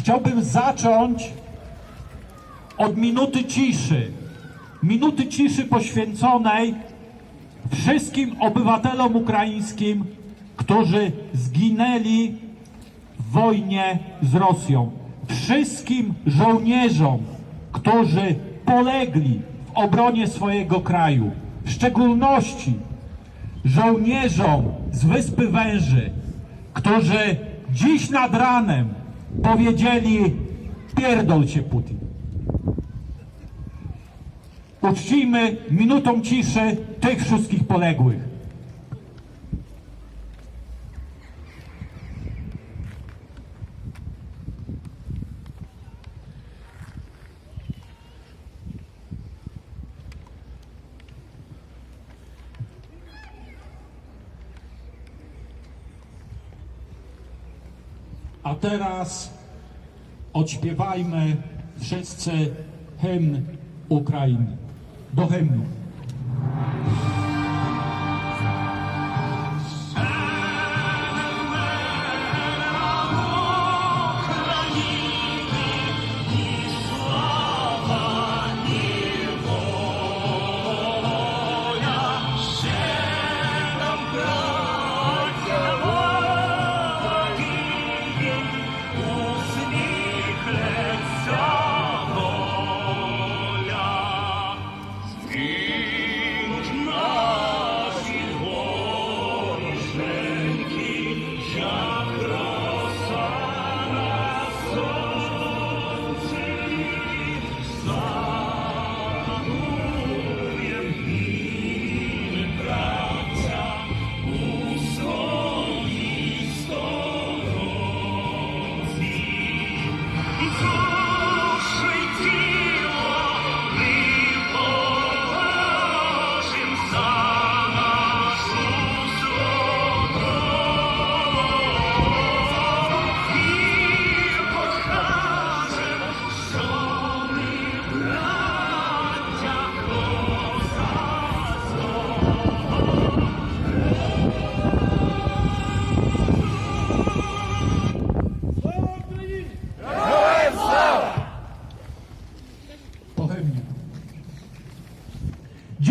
Chciałbym zacząć od minuty ciszy. Minuty ciszy poświęconej wszystkim obywatelom ukraińskim, którzy zginęli w wojnie z Rosją. Wszystkim żołnierzom, którzy polegli w obronie swojego kraju. W szczególności żołnierzom z Wyspy Węży, którzy dziś nad ranem powiedzieli pierdol się Putin. Uczcijmy minutą ciszy tych wszystkich poległych. A teraz odśpiewajmy wszyscy hymn Ukrainy. Do hymnu.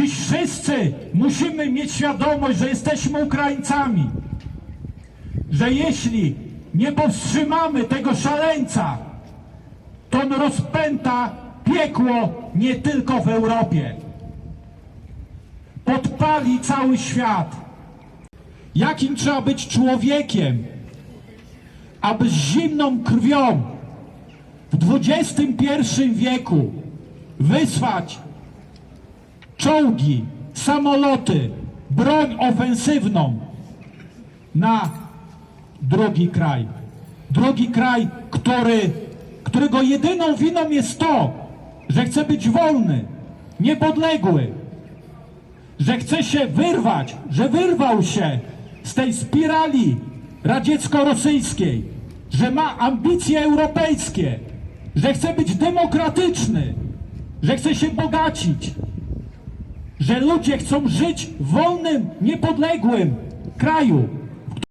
Wszyscy musimy mieć świadomość, że jesteśmy Ukraińcami. Że jeśli nie powstrzymamy tego szaleńca, to on rozpęta piekło nie tylko w Europie. Podpali cały świat. Jakim trzeba być człowiekiem, aby z zimną krwią w XXI wieku wysłać czołgi, samoloty, broń ofensywną na drugi kraj. Drugi kraj, który, którego jedyną winą jest to, że chce być wolny, niepodległy, że chce się wyrwać, że wyrwał się z tej spirali radziecko-rosyjskiej, że ma ambicje europejskie, że chce być demokratyczny, że chce się bogacić, że ludzie chcą żyć w wolnym, niepodległym kraju,